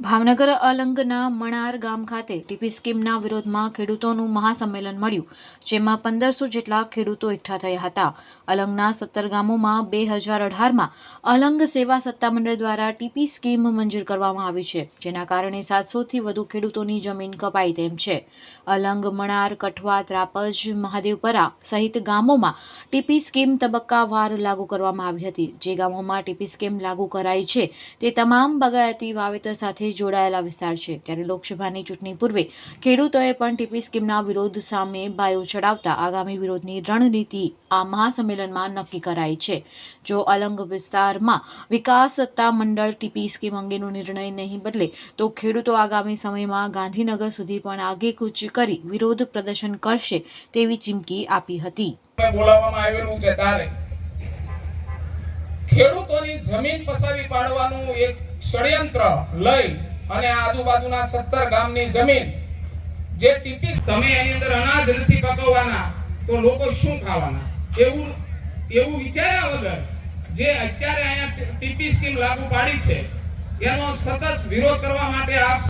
ભાવનગર અલંગના મણાર ગામ ખાતે ટીપી સ્કીમના વિરોધમાં ખેડૂતોનું મહાસંમેલન મળ્યું, જેમાં પંદરસો જેટલા ખેડૂતો એકઠા થયા હતા. અલંગના સત્તર ગામોમાં બે હજાર અઢારમાં અલંગ સેવા સત્તામંડળ દ્વારા ટીપી સ્કીમ મંજૂર કરવામાં આવી છે, જેના કારણે સાતસોથી વધુ ખેડૂતોની જમીન કપાઈ તેમ છે. અલંગ, મણાર, કઠવા, ત્રાપજ, મહાદેવપરા સહિત ગામોમાં ટીપી સ્કીમ તબક્કાવાર લાગુ કરવામાં આવી હતી. જે ગામોમાં ટીપી સ્કીમ લાગુ કરાઈ છે, તે તમામ બગાયતી વાવેતર સાથે જોડાયેલા વિસ્તાર છે. ત્યારે લોકસભાની ચૂંટણી પૂર્વે ખેડૂતોએ પણ ટીપી સ્કીમના વિરોધ સામે બાયો ચડાવતા આગામી વિરોધની રણનીતિ આ મહાસંમેલનમાં નક્કી કરાઈ છે. જો અલંગ વિસ્તારમાં વિકાસ સત્તા મંડળ ટીપી સ્કીમ અંગેનો નિર્ણય નહીં બદલે, તો ખેડૂતો આગામી સમયમાં ગાંધીનગર સુધી પણ આગેકૂચ કરી વિરોધ પ્રદર્શન કરશે તેવી ચીમકી આપી હતી. ખેડૂતોની જમીન પસાવી પાડવાનું એક ષડયંત્ર લઈ અને આજુબાજુના સત્તર ગામની જમીન જે ટીપી તમે એની અંદર અનાજ નથી પકવવાના, તો લોકો શું ખાવાના? એવું એવું વિચાર્યા વગર જે અત્યારે અહીંયા ટીપી સ્કીમ લાગુ પાડી છે, એનો સતત વિરોધ કરવા માટે આપ